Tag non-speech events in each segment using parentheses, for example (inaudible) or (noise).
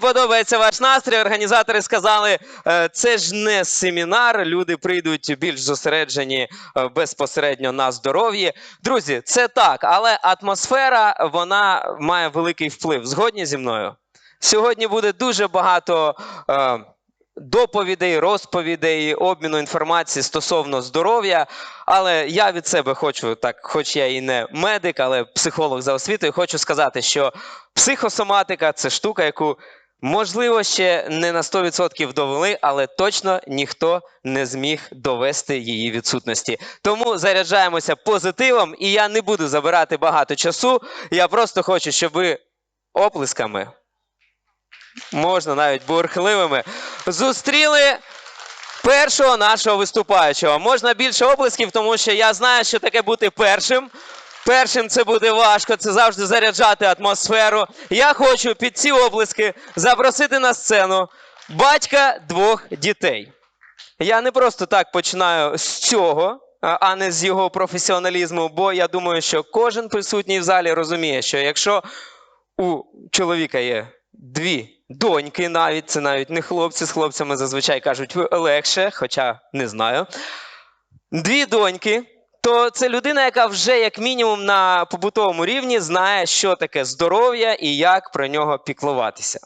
Подобається ваш настрій. Організатори сказали, е, це ж не семінар. Люди прийдуть більш зосереджені е, безпосередньо на здоров'ї. Друзі, це так, але атмосфера вона має великий вплив. Згодні зі мною? Сьогодні буде дуже багато. е, Доповідей, розповідей, обміну інформації стосовно здоров'я. Але я від себе хочу, так, хоч я і не медик, але психолог за освітою, хочу сказати, що психосоматика це штука, яку можливо ще не на 100% довели, але точно ніхто не зміг довести її відсутності. Тому заряджаємося позитивом, і я не буду забирати багато часу. Я просто хочу, щоб ви оплесками, можна навіть бурхливими, зустріли першого нашого виступаючого. Можна більше оплесків, тому що я знаю, що таке бути першим. Першим це буде важко, це завжди заряджати атмосферу. Я хочу під ці оплески запросити на сцену батька двох дітей. Я не просто так починаю з цього, а не з його професіоналізму, бо я думаю, що кожен присутній в залі розуміє, що якщо у чоловіка є дві доньки, навіть це навіть не хлопці з хлопцями зазвичай кажуть легше, хоча не знаю. Дві доньки, то це людина, яка вже як мінімум на побутовому рівні знає, що таке здоров'я і як про нього піклуватися.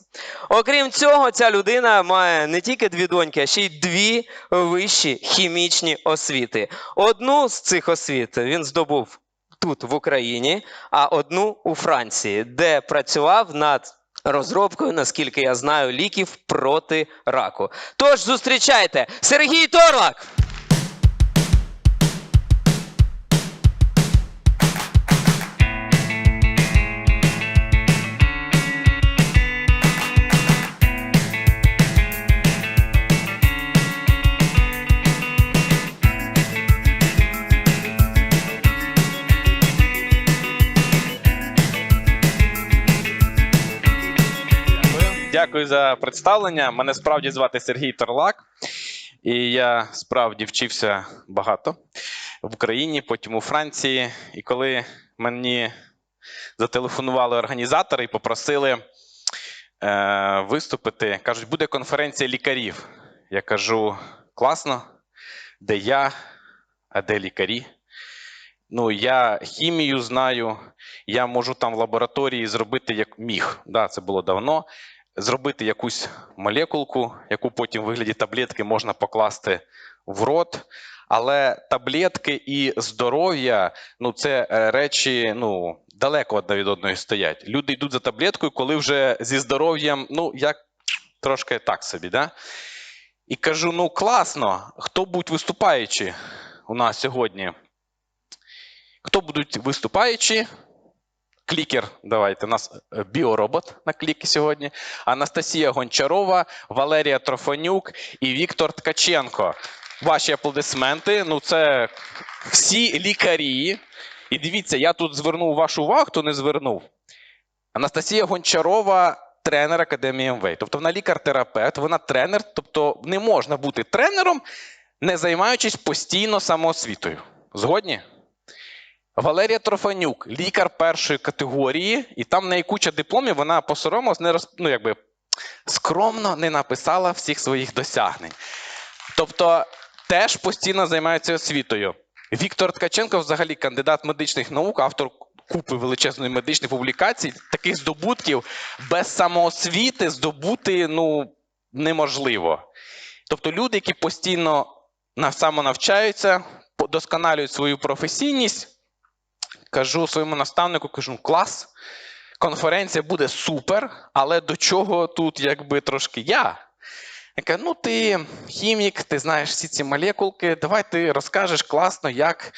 Окрім цього, ця людина має не тільки дві доньки, а ще й дві вищі хімічні освіти. Одну з цих освіт він здобув тут, в Україні, а одну у Франції, де працював над розробкою, наскільки я знаю, ліків проти раку. Тож зустрічайте Сергій Торлак! Дякую. За представлення. Мене справді звати Сергій Торлак, і я справді вчився багато в Україні, потім у Франції. І коли мені зателефонували організатори і попросили е, виступити, кажуть, буде конференція лікарів. Я кажу: класно, де я, а де лікарі? Ну, я хімію знаю, я можу там в лабораторії зробити як міг. Да, це було давно. Зробити якусь молекулку, яку потім в вигляді таблетки можна покласти в рот. Але таблетки і здоров'я ну це е, речі ну, далеко одна від одної стоять. Люди йдуть за таблеткою, коли вже зі здоров'ям, ну, як трошки так собі. Да? І кажу: ну класно, хто будуть виступаючі у нас сьогодні? Хто будуть виступаючі? Клікер, давайте. У нас е, біоробот на кліки сьогодні. Анастасія Гончарова, Валерія Трофанюк і Віктор Ткаченко. Ваші аплодисменти. Ну, це всі лікарі. І дивіться, я тут звернув вашу увагу, хто не звернув. Анастасія Гончарова, тренер Академії МВ. Тобто вона лікар-терапевт, вона тренер, тобто не можна бути тренером, не займаючись постійно самоосвітою. Згодні? Валерія Трофанюк, лікар першої категорії, і там неї куча дипломів, вона посоромилась, не роз, ну, якби, скромно не написала всіх своїх досягнень. Тобто теж постійно займається освітою. Віктор Ткаченко, взагалі, кандидат медичних наук, автор купи величезної медичних публікацій, таких здобутків без самоосвіти здобути ну, неможливо. Тобто люди, які постійно на- самонавчаються, досконалюють свою професійність, кажу своєму наставнику, кажу, клас, конференція буде супер, але до чого тут якби трошки я? Я кажу, ну ти хімік, ти знаєш всі ці молекулки, давай ти розкажеш класно, як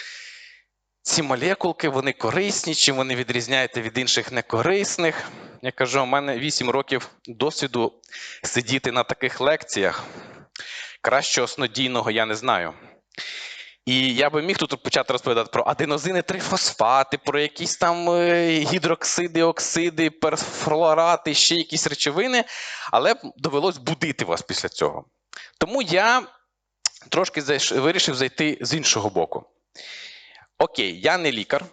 ці молекулки вони корисні, чим вони відрізняються від інших некорисних. Я кажу, у мене 8 років досвіду сидіти на таких лекціях. Кращого снодійного я не знаю. І я би міг тут почати розповідати про аденозини, трифосфати, про якісь там е, гідроксиди, оксиди, перфлорати, ще якісь речовини, але довелось будити вас після цього. Тому я трошки зайш- вирішив зайти з іншого боку. Окей, я не лікар,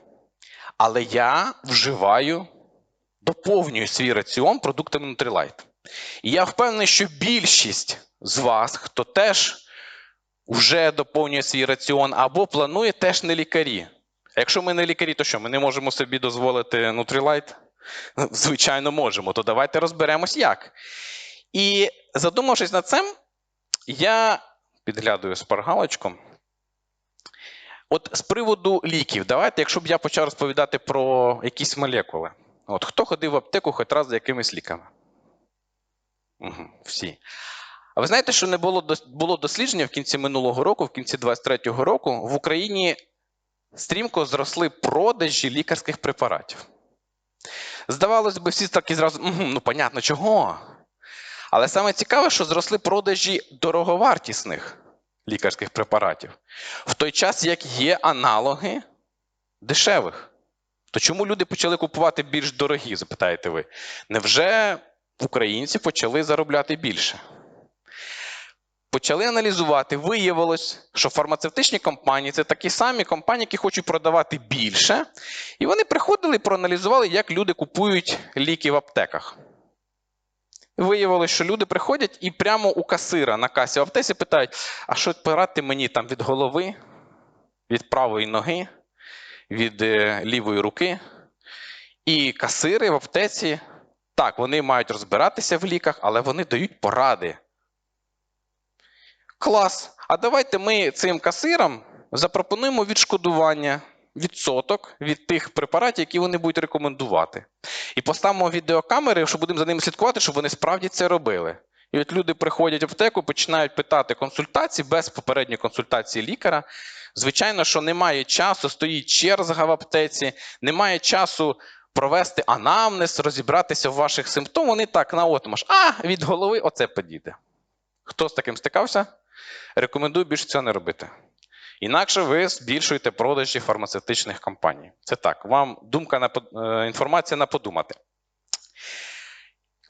але я вживаю, доповнюю свій раціон продуктами Nutrilite. І я впевнений, що більшість з вас, хто теж вже доповнює свій раціон або планує, теж не лікарі. Якщо ми не лікарі, то що? Ми не можемо собі дозволити Нутрілайт? Звичайно, можемо. То давайте розберемось як. І задумавшись над цим, я підглядую шпаргалочку. От з приводу ліків, давайте, якщо б я почав розповідати про якісь молекули. От хто ходив в аптеку хоч раз за якимись ліками? Угу, всі. А ви знаєте, що не було, було дослідження в кінці минулого року, в кінці 23-го року, в Україні стрімко зросли продажі лікарських препаратів. Здавалось би, всі такі зразу, «Мгм, ну, понятно, чого. Але саме цікаве, що зросли продажі дороговартісних лікарських препаратів. В той час, як є аналоги дешевих. То чому люди почали купувати більш дорогі, запитаєте ви? Невже українці почали заробляти більше? Почали аналізувати, виявилось, що фармацевтичні компанії це такі самі компанії, які хочуть продавати більше. І вони приходили і проаналізували, як люди купують ліки в аптеках. Виявилось, що люди приходять і прямо у касира на касі в аптеці питають: а що порадьте мені там від голови, від правої ноги, від е, лівої руки. І касири в аптеці, так, вони мають розбиратися в ліках, але вони дають поради. Клас. А давайте ми цим касирам запропонуємо відшкодування, відсоток від тих препаратів, які вони будуть рекомендувати. І поставимо відеокамери, що будемо за ними слідкувати, щоб вони справді це робили. І от люди приходять в аптеку, починають питати консультації без попередньої консультації лікаря. Звичайно, що немає часу, стоїть черга в аптеці, немає часу провести анамнез, розібратися в ваших симптомах. Вони так наотмаш. А, від голови оце подійде. Хто з таким стикався? Рекомендую більше цього не робити. Інакше ви збільшуєте продажі фармацевтичних компаній. Це так, вам думка на е, інформація на подумати.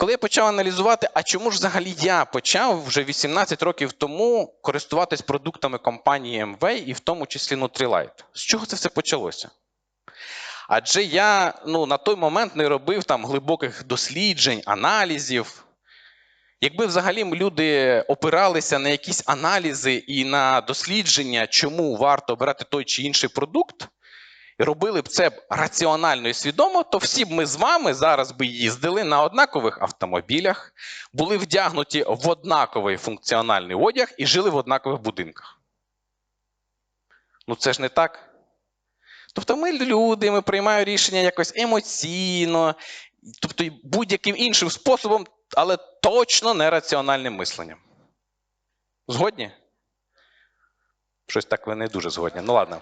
Коли я почав аналізувати, а чому ж взагалі я почав вже 18 років тому користуватись продуктами компанії MV і в тому числі Nutrilite? З чого це все почалося? Адже я ну, на той момент не робив там глибоких досліджень, аналізів. Якби взагалі люди опиралися на якісь аналізи і на дослідження, чому варто обирати той чи інший продукт, і робили б це раціонально і свідомо, то всі б ми з вами зараз би їздили на однакових автомобілях, були вдягнуті в однаковий функціональний одяг і жили в однакових будинках. Ну це ж не так. Тобто ми люди, ми приймаємо рішення якось емоційно, тобто будь-яким іншим способом, але точно не раціональним мисленням. Згодні? Щось так ви не дуже згодні. Ну ладно.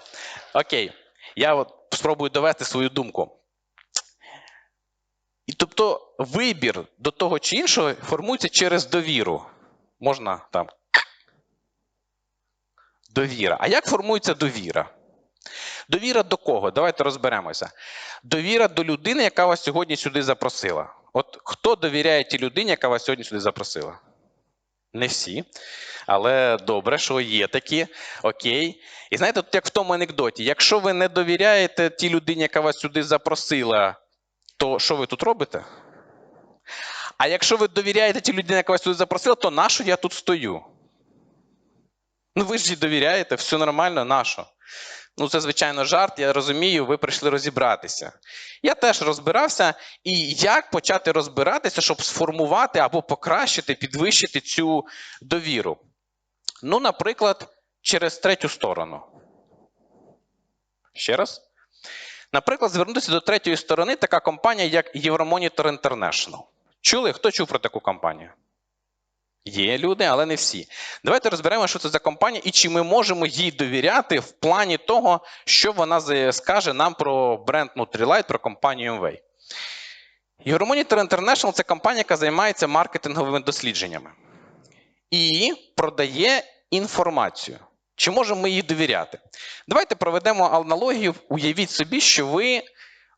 Окей. Я от спробую довести свою думку. І тобто вибір до того чи іншого формується через довіру. Можна там. Довіра. А як формується довіра? Довіра до кого? Давайте розберемося. Довіра до людини, яка вас сьогодні сюди запросила. От хто довіряє тій людині, яка вас сьогодні сюди запросила? Не всі. Але добре, що є такі. Окей. І знаєте, от як в тому анекдоті: якщо ви не довіряєте тій людині, яка вас сюди запросила, то що ви тут робите? А якщо ви довіряєте тій людині, яка вас сюди запросила, то нащо я тут стою? Ну ви ж їй довіряєте, все нормально, нащо? Ну, це, звичайно, жарт, я розумію, ви прийшли розібратися. Я теж розбирався, і як почати розбиратися, щоб сформувати або покращити, підвищити цю довіру. Ну, наприклад, через третю сторону. Ще раз. Наприклад, звернутися до третьої сторони така компанія, як Euromonitor International. Чули? Хто чув про таку компанію? Є люди, але не всі. Давайте розберемо, що це за компанія і чи ми можемо їй довіряти в плані того, що вона скаже нам про бренд Nutrilite, про компанію MV. Euromonitor International це компанія, яка займається маркетинговими дослідженнями і продає інформацію. Чи можемо ми їй довіряти? Давайте проведемо аналогію. Уявіть собі, що ви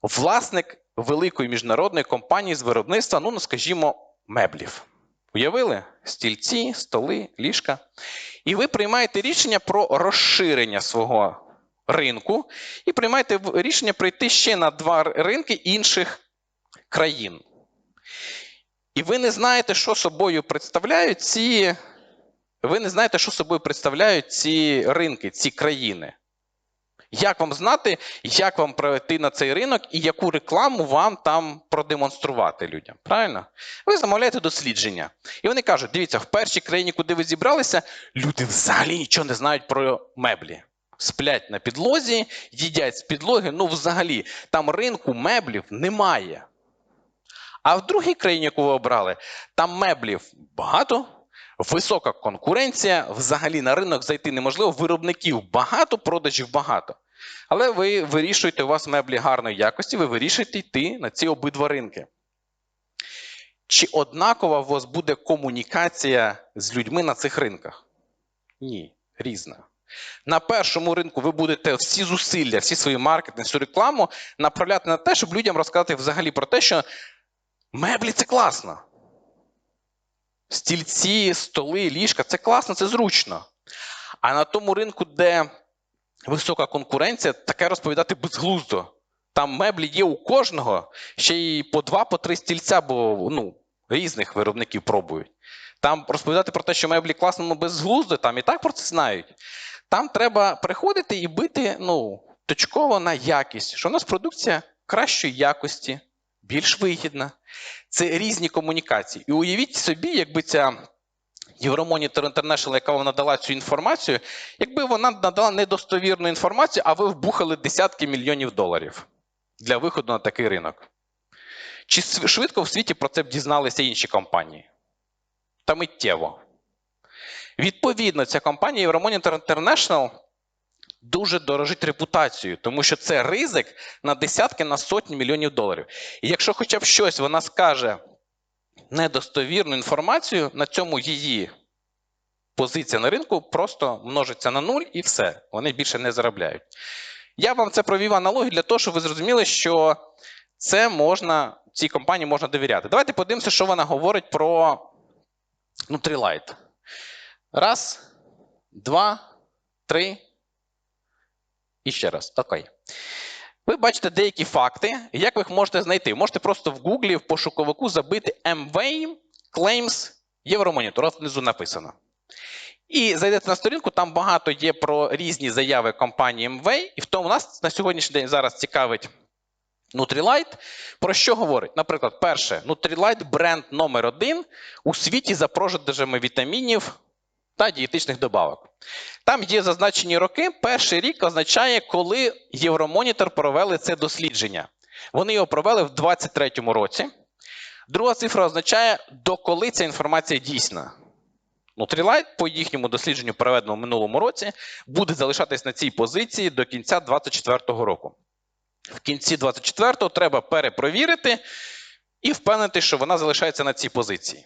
власник великої міжнародної компанії з виробництва, ну, скажімо, меблів. Уявили? Стільці, столи, ліжка. І ви приймаєте рішення про розширення свого ринку і приймаєте рішення прийти ще на два ринки інших країн. І ви не знаєте, що собою представляють ці. Ви не знаєте, що собою представляють ці ринки, ці країни. Як вам знати, як вам пройти на цей ринок і яку рекламу вам там продемонструвати людям? Правильно? Ви замовляєте дослідження. І вони кажуть: дивіться, в першій країні, куди ви зібралися, люди взагалі нічого не знають про меблі. Сплять на підлозі, їдять з підлоги. Ну, взагалі, там ринку меблів немає. А в другій країні, яку ви обрали, там меблів багато, висока конкуренція, взагалі на ринок зайти неможливо, виробників багато, продажів багато. Але ви вирішуєте, у вас меблі гарної якості, ви вирішуєте йти на ці обидва ринки. Чи однакова у вас буде комунікація з людьми на цих ринках? Ні, різна. На першому ринку ви будете всі зусилля, всі свої маркетинг, всю рекламу направляти на те, щоб людям розказати взагалі про те, що меблі це класно. Стільці, столи, ліжка це класно, це зручно. А на тому ринку, де висока конкуренція, таке розповідати безглуздо. Там меблі є у кожного, ще й по два, по три стільця, бо ну, різних виробників пробують. Там розповідати про те, що меблі класно, ну безглуздо, там і так про це знають. Там треба приходити і бити ну, точково на якість, що у нас продукція кращої якості, більш вигідна. Це різні комунікації. І уявіть собі, якби ця Euromonitor International, яка вам надала цю інформацію, якби вона надала недостовірну інформацію, а ви вбухали десятки мільйонів доларів для виходу на такий ринок. Чи швидко в світі про це б дізналися інші компанії? Та миттєво. Відповідно, ця компанія Euromonitor International дуже дорожить репутацією, тому що це ризик на десятки, на сотні мільйонів доларів. І якщо хоча б щось вона скаже недостовірну інформацію, на цьому її позиція на ринку просто множиться на нуль і все. Вони більше не заробляють. Я вам це провів аналогію для того, щоб ви зрозуміли, що це можна, цій компанії можна довіряти. Давайте подивимося, що вона говорить про Nutrilite. Раз, два, три. І ще раз. Окей. Ви бачите деякі факти. Як ви їх можете знайти? Можете просто в Гуглі в пошуковику забити MV Claims Euromonitor. От внизу написано. І зайдете на сторінку, там багато є про різні заяви компанії MV, і в тому нас на сьогоднішній день зараз цікавить Nutrilite. Про що говорить? Наприклад, перше, Nutrilite бренд номер один у світі за продажами вітамінів та дієтичних добавок. Там є зазначені роки. Перший рік означає, коли Євромонітор провели це дослідження. Вони його провели в 2023 році. Друга цифра означає, доколи ця інформація дійсна. Nutrilite, по їхньому дослідженню, проведеному минулому році, буде залишатись на цій позиції до кінця 2024 року. В кінці 2024 треба перепровірити і впевнити, що вона залишається на цій позиції.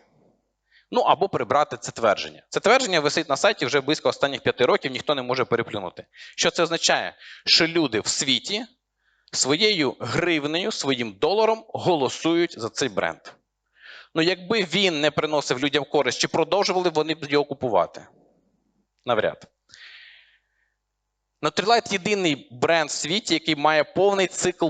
Ну або прибрати це твердження. Це твердження висить на сайті вже близько останніх п'яти років, ніхто не може переплюнути. Що це означає? Що люди в світі своєю гривнею, своїм доларом голосують за цей бренд. Ну, якби він не приносив людям користь, чи продовжували вони б його купувати? Навряд. Nutrilite – єдиний бренд в світі, який має повний цикл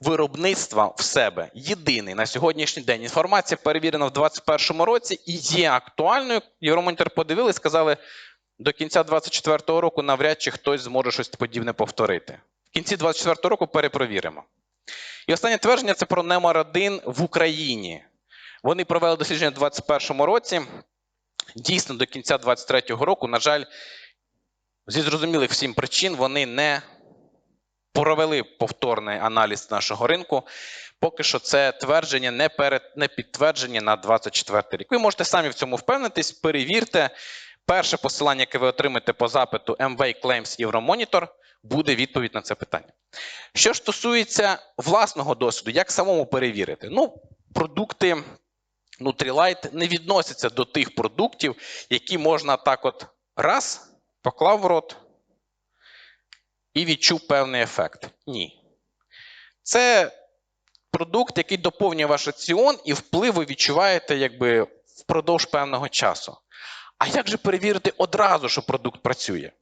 виробництва в себе. Єдиний на сьогоднішній день. Інформація перевірена в 2021 році і є актуальною. Євромонітор подивили сказали, до кінця 2024 року навряд чи хтось зможе щось подібне повторити. В кінці 2024 року перепровіримо. І останнє твердження це про номер один в Україні. Вони провели дослідження у 2021 році. Дійсно, до кінця 2023 року, на жаль, зі зрозумілих всім причин вони не провели повторний аналіз нашого ринку. Поки що це твердження не, перед, не підтвердження на 24 рік. Ви можете самі в цьому впевнитись, перевірте. Перше посилання, яке ви отримаєте по запиту MV Claims Euromonitor, буде відповідь на це питання. Що ж стосується власного досвіду, як самому перевірити? Ну, продукти Nutrilite не відносяться до тих продуктів, які можна так от раз, поклав в рот і відчув певний ефект. Ні. Це продукт, який доповнює ваш раціон, і вплив ви відчуваєте якби впродовж певного часу. А як же перевірити одразу, що продукт працює?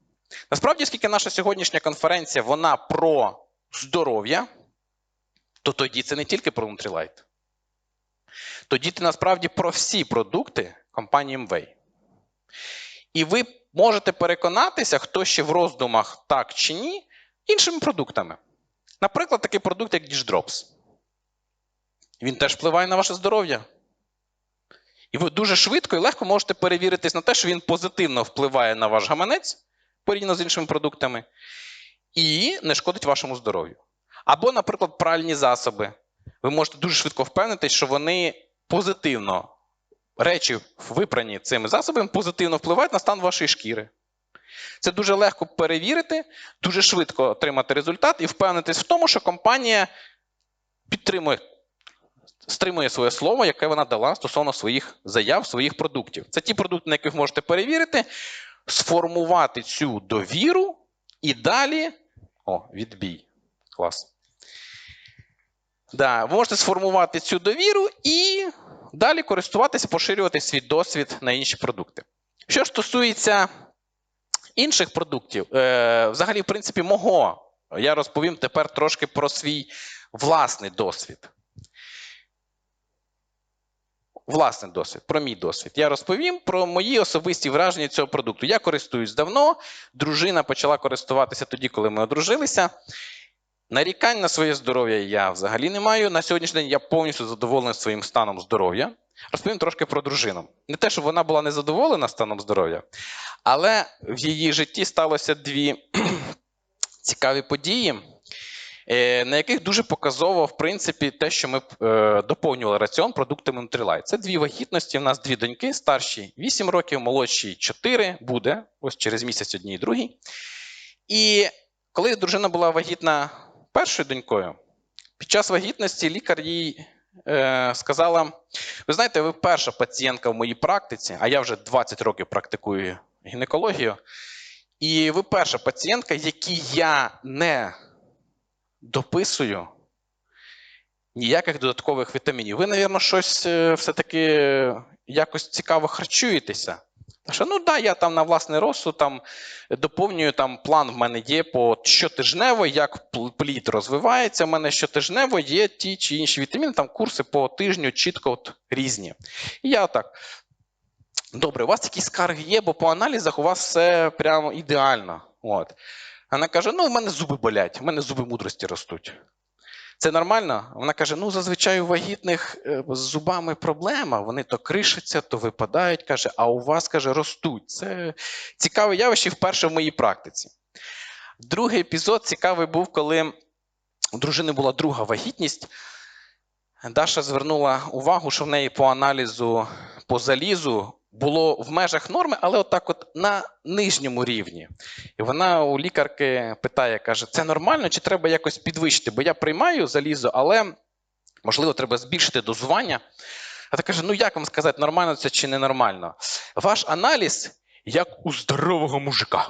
Насправді, оскільки наша сьогоднішня конференція вона про здоров'я, то тоді це не тільки про Nutrilite. то діти насправді про всі продукти компанії MWay. І ви можете переконатися, хто ще в роздумах так чи ні, іншими продуктами. Наприклад, такий продукт, як Dishdrops. Він теж впливає на ваше здоров'я. І ви дуже швидко і легко можете перевіритись на те, що він позитивно впливає на ваш гаманець порівняно з іншими продуктами, і не шкодить вашому здоров'ю. Або, наприклад, пральні засоби. Ви можете дуже швидко впевнитись, що вони позитивно, речі, випрані цими засобами, позитивно впливають на стан вашої шкіри. Це дуже легко перевірити, дуже швидко отримати результат і впевнитись в тому, що компанія підтримує, стримує своє слово, яке вона дала стосовно своїх заяв, своїх продуктів. Це ті продукти, на яких ви можете перевірити, сформувати цю довіру і далі. О, відбій. Клас. Да, ви можете сформувати цю довіру і далі користуватися, поширювати свій досвід на інші продукти. Що стосується інших продуктів, е, взагалі, в принципі, мого, я розповім тепер трошки про свій власний досвід. Власний досвід, про мій досвід. Я розповім про мої особисті враження цього продукту. Я користуюсь давно. Дружина почала користуватися тоді, коли ми одружилися. Нарікань на своє здоров'я я взагалі не маю. На сьогоднішній день я повністю задоволений своїм станом здоров'я. Розповім трошки про дружину. Не те, щоб вона була незадоволена станом здоров'я, але в її житті сталося дві (clears throat) цікаві події, е, на яких дуже показово, в принципі, те, що ми е, доповнювали раціон продуктами Nutrilite. Це дві вагітності. У нас дві доньки, старші 8 років, молодші 4, буде ось через місяць одній і другій. І коли дружина була вагітна першою донькою, під час вагітності лікар їй е, сказала: ви знаєте, ви перша пацієнтка в моїй практиці, а я вже 20 років практикую гінекологію. І ви перша пацієнтка, якій я не дописую ніяких додаткових вітамінів. Ви, мабуть, щось е, все-таки якось цікаво харчуєтеся. Що, ну да, я там на власний розсуд там доповнюю там план в мене є по щотижнево, як пл- плід розвивається. У мене щотижнево є ті чи інші вітаміни, там курси по тижню чітко от різні. І я так. Добре, у вас якісь скарги є, бо по аналізах у вас все прямо ідеально. От. Вона каже: ну, у мене зуби болять, у мене зуби мудрості ростуть. Це нормально? Вона каже: ну, зазвичай у вагітних е, з зубами проблема. Вони то кришаться, то випадають. каже, а у вас каже, ростуть. Це цікаве явище вперше в моїй практиці. Другий епізод цікавий був, коли у дружини була друга вагітність. Даша звернула увагу, що в неї по аналізу по залізу було в межах норми, але отак от на нижньому рівні. І вона у лікарки питає, каже: це нормально чи треба якось підвищити? Бо я приймаю залізо, але можливо треба збільшити дозування. А та каже: ну як вам сказати, нормально це чи ненормально? Ваш аналіз як у здорового мужика.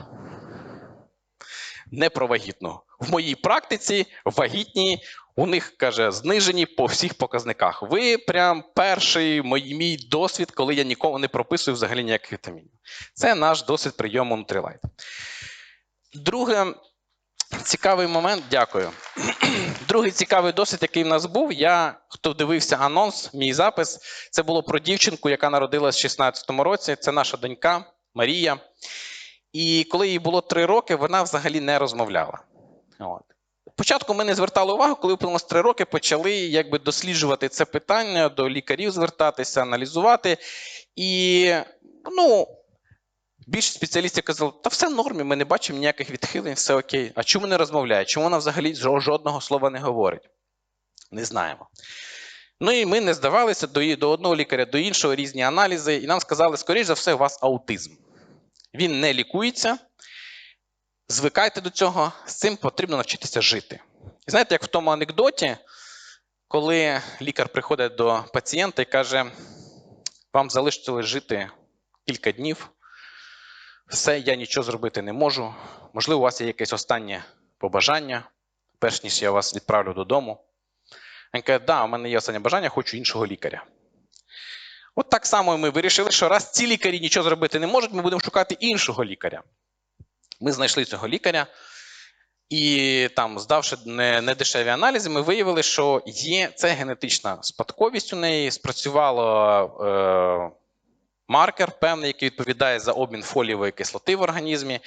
Не про. В моїй практиці вагітні у них каже знижені по всіх показниках. Ви прям перший мій, мій досвід, коли я нікому не прописую взагалі ніяких вітамінів. Це наш досвід прийому Nutrilite. Друге, цікавий момент, дякую. (clears throat) Другий цікавий досвід, який в нас був. Я, хто дивився анонс, мій запис, це було про дівчинку, яка народилась в 16-му році. Це наша донька Марія. І коли їй було три роки, вона взагалі не розмовляла. От. Спочатку ми не звертали увагу, коли виповнилось три роки, почали якби досліджувати це питання, до лікарів звертатися, аналізувати. І ну, більше спеціалістів казали, та все в нормі, ми не бачимо ніяких відхилень, все окей. А чому не розмовляє? Чому вона взагалі жодного слова не говорить? Не знаємо. Ну і ми не здавалися до, до одного лікаря, до іншого різні аналізи, і нам сказали, скоріш за все, у вас аутизм. Він не лікується. Звикайте до цього, з цим потрібно навчитися жити. І знаєте, як в тому анекдоті, коли лікар приходить до пацієнта і каже: вам залишилось жити кілька днів, все, я нічого зробити не можу. Можливо, у вас є якесь останнє побажання, перш ніж я вас відправлю додому. Він каже, да, у мене є останнє бажання, хочу іншого лікаря. От так само ми вирішили, що раз ці лікарі нічого зробити не можуть, ми будемо шукати іншого лікаря. Ми знайшли цього лікаря. І там, здавши не- недешеві аналізи, ми виявили, що є це генетична спадковість у неї. Спрацювало е, маркер певний, який відповідає за обмін фолієвої кислоти в організмі.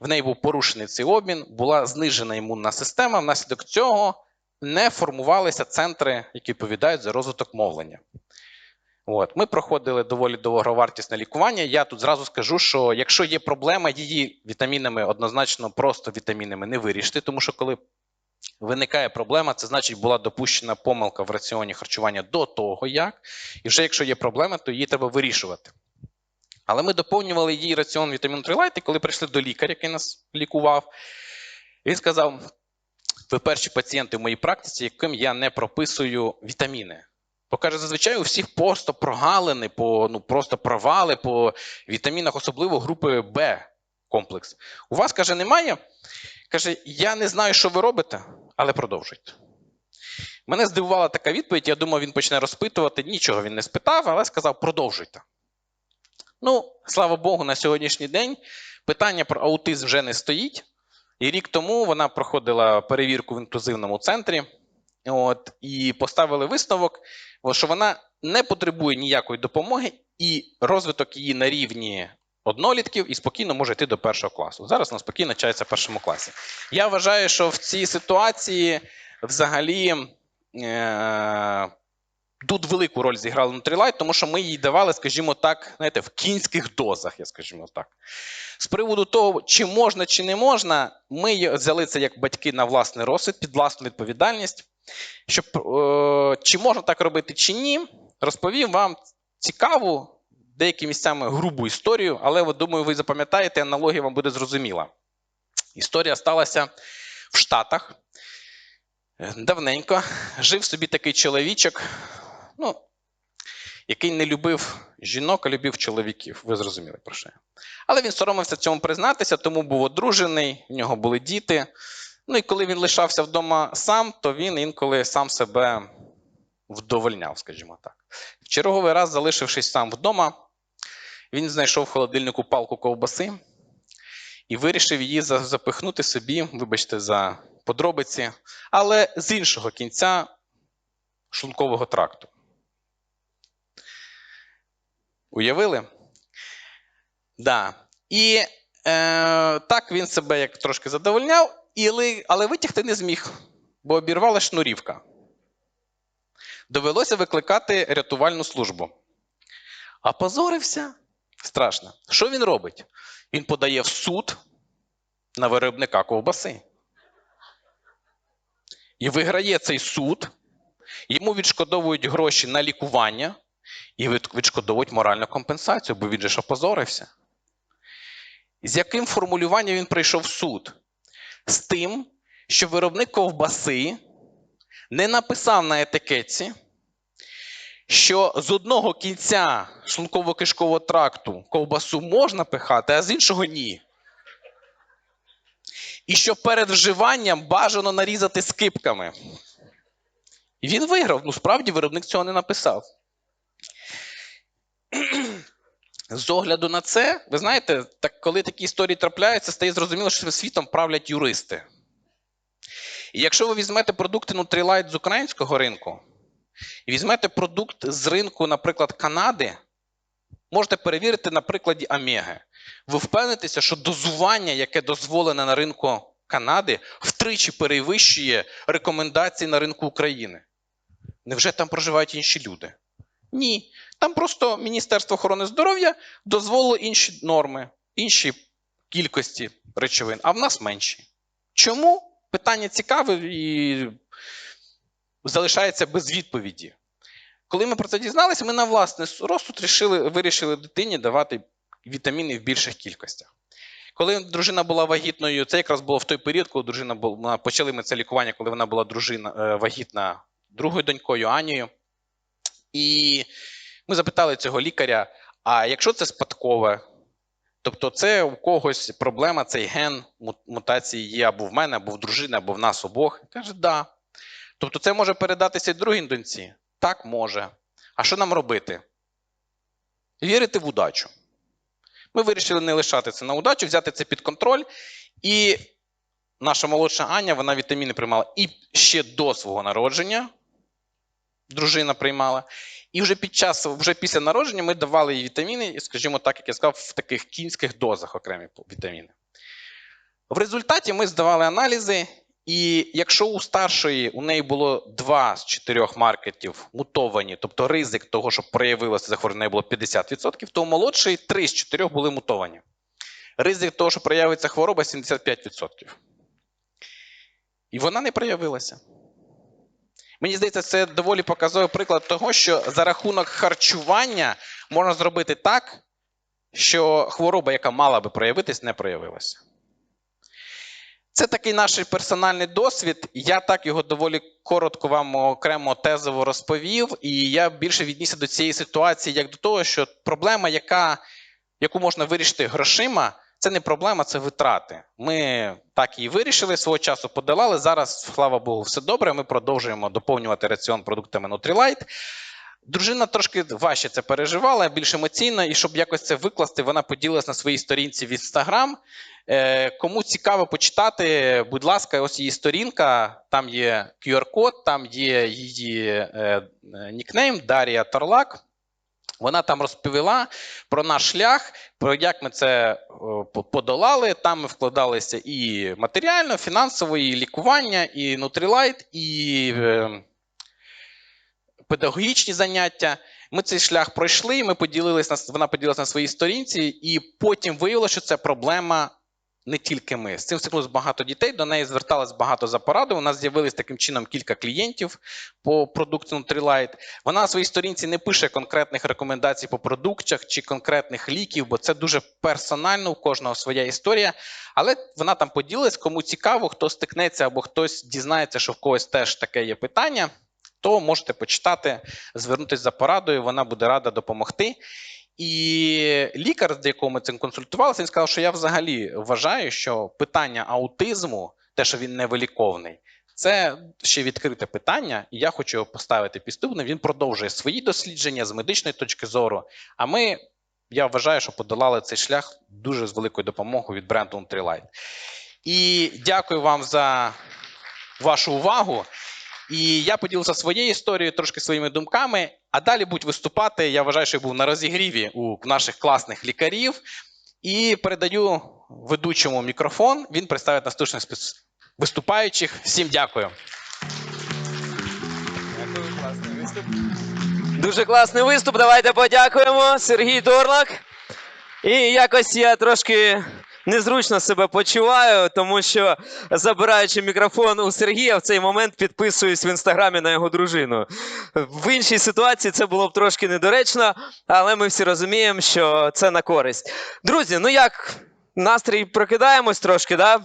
В неї був порушений цей обмін, була знижена імунна система. Внаслідок цього не формувалися центри, які відповідають за розвиток мовлення. От. Ми проходили доволі дороговартісне лікування. Я тут зразу скажу, що якщо є проблема, її вітамінами однозначно просто вітамінами не вирішити, тому що коли виникає проблема, це значить була допущена помилка в раціоні харчування до того, як. І вже якщо є проблема, то її треба вирішувати. Але ми доповнювали її раціон вітаміну 3 лайт, і коли прийшли до лікаря, який нас лікував, він сказав: ви перші пацієнти в моїй практиці, яким я не прописую вітаміни. Бо каже, зазвичай у всіх просто прогалини, по, ну, просто провали по вітамінах, особливо групи Б комплекс. У вас, каже, немає. Каже, я не знаю, що ви робите, але продовжуйте. Мене здивувала така відповідь. Я думав, він почне розпитувати. Нічого він не спитав, але сказав: продовжуйте. Ну, слава Богу, на сьогоднішній день питання про аутизм вже не стоїть. І рік тому вона проходила перевірку в інклюзивному центрі. От, і поставили висновок, що вона не потребує ніякої допомоги, і розвиток її на рівні однолітків і спокійно може йти до першого класу. Зараз вона спокійно навчається в першому класі. Я вважаю, що в цій ситуації взагалі е- тут велику роль зіграли Nutrilite, тому що ми їй давали, скажімо так, знаєте, в кінських дозах, я скажімо так. З приводу того, чи можна, чи не можна, ми взяли це як батьки на власний розсуд, під власну відповідальність. Щоб, е, чи можна так робити, чи ні, розповім вам цікаву, деякі місцями грубу історію, але думаю, ви запам'ятаєте, аналогія вам буде зрозуміла. Історія сталася в Штатах. Давненько жив собі такий чоловічок, ну, який не любив жінок, а любив чоловіків. Ви зрозуміли про що. Але він соромився цьому признатися, тому був одружений, в нього були діти. Ну і коли він лишався вдома сам, то він інколи сам себе вдовольняв, скажімо так. В черговий раз, залишившись сам вдома, він знайшов в холодильнику палку ковбаси і вирішив її запихнути собі, вибачте, за подробиці, але з іншого кінця шлункового тракту. Уявили? Да. І е, так він себе як трошки задовольняв, і, але витягти не зміг, бо обірвала шнурівка. Довелося викликати рятувальну службу. А позорився. Страшно. Що він робить? Він подає в суд на виробника ковбаси. І виграє цей суд, йому відшкодовують гроші на лікування і відшкодовують моральну компенсацію, бо він же ж опозорився. З яким формулюванням він прийшов в суд? З тим, що виробник ковбаси не написав на етикетці, що з одного кінця шлунково-кишкового тракту ковбасу можна пихати, а з іншого ні. І що перед вживанням бажано нарізати скипками. І він виграв. Ну, справді, виробник цього не написав. З огляду на це, ви знаєте, так, коли такі історії трапляються, стає зрозуміло, що світом правлять юристи. І якщо ви візьмете продукти Nutrilite з українського ринку, і візьмете продукт з ринку, наприклад, Канади, можете перевірити на прикладі Омеги. Ви впевнитеся, що дозування, яке дозволене на ринку Канади, втричі перевищує рекомендації на ринку України. Невже там проживають інші люди? Ні. Там просто Міністерство охорони здоров'я дозволило інші норми, інші кількості речовин, а в нас менші. Чому? Питання цікаве і залишається без відповіді. Коли ми про це дізналися, ми на власний розсуд рішили, вирішили дитині давати вітаміни в більших кількостях. Коли дружина була вагітною, це якраз було в той період, коли дружина була, почали ми це лікування, коли вона була дружина, е, вагітна другою донькою Анією. І ми запитали цього лікаря: а якщо це спадкове, тобто це у когось проблема, цей ген мутації є або в мене, або в дружини, або в нас обох. Каже, да. Тобто це може передатися і другій доньці? Так, може. А що нам робити? Вірити в удачу. Ми вирішили не лишати це на удачу, взяти це під контроль. І наша молодша Аня, вона вітаміни приймала і ще до свого народження. Дружина приймала. І вже під час, вже після народження ми давали їй вітаміни, скажімо так, як я сказав, в таких кінських дозах окремі вітаміни. В результаті ми здавали аналізи, і якщо у старшої у неї було 2 з 4 маркетів мутовані, тобто ризик того, щоб проявилося захворювання було 50%, то у молодшої 3 з 4 були мутовані. Ризик того, що проявиться хвороба 75%. І вона не проявилася. Мені здається, це доволі показовий приклад того, що за рахунок харчування можна зробити так, що хвороба, яка мала би проявитись, не проявилася. Це такий наш персональний досвід. Я так його доволі коротко вам окремо тезово розповів, і я більше віднісся до цієї ситуації як до того, що проблема, яка, яку можна вирішити грошима, це не проблема, це витрати. Ми так і вирішили свого часу, подолали. Зараз, слава Богу, все добре. Ми продовжуємо доповнювати раціон продуктами Nutrilite. Дружина трошки важче це переживала, більш емоційно, і щоб якось це викласти, вона поділилась на своїй сторінці в Інстаграм. Е, кому цікаво почитати, будь ласка, ось її сторінка, там є QR-код, там є її е, е, нікнейм Дарія Торлак. Вона там розповіла про наш шлях, про як ми це подолали. Там ми вкладалися і матеріально, фінансово, і лікування, і нутрілайт, і е, педагогічні заняття. Ми цей шлях пройшли, ми поділились на, вона поділилася на своїй сторінці, і потім виявилося, що це проблема не тільки ми. З цим стикнулося багато дітей, до неї зверталось багато за порадою. У нас з'явилось таким чином кілька клієнтів по продукту Nutrilite. Вона на своїй сторінці не пише конкретних рекомендацій по продуктах чи конкретних ліків, бо це дуже персонально, у кожного своя історія. Але вона там поділилась, кому цікаво, хто стикнеться або хтось дізнається, що в когось теж таке є питання, то можете почитати, звернутися за порадою, вона буде рада допомогти. І лікар, з якого ми цим консультувалися, він сказав, що я взагалі вважаю, що питання аутизму, те, що він невиліковний, це ще відкрите питання, і я хочу його поставити підступно. Він продовжує свої дослідження з медичної точки зору. А ми, я вважаю, що подолали цей шлях дуже з великою допомогою від бренду Nutrilite. І дякую вам за вашу увагу. І я поділився своєю історією, трошки своїми думками. А далі будуть виступати. Я вважаю, що я був на розігріві у наших класних лікарів. І передаю ведучому мікрофон. Він представить наступних спец- виступаючих. Всім дякую. Дуже класний виступ. Давайте подякуємо. Сергій Дорлак. І якось я трошки незручно себе почуваю, тому що забираючи мікрофон у Сергія, в цей момент підписуюсь в інстаграмі на його дружину. В іншій ситуації це було б трошки недоречно, але ми всі розуміємо, що це на користь. Друзі, ну як настрій прокидаємось трошки, да?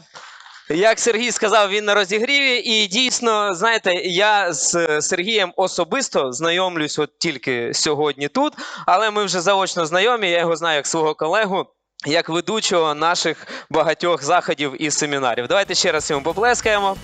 Як Сергій сказав, він на розігріві, і дійсно, знаєте, я з Сергієм особисто знайомлюсь от тільки сьогодні тут, але ми вже заочно знайомі. Я його знаю як свого колегу, як ведучого наших багатьох заходів і семінарів. Давайте ще раз йому поплескаємо.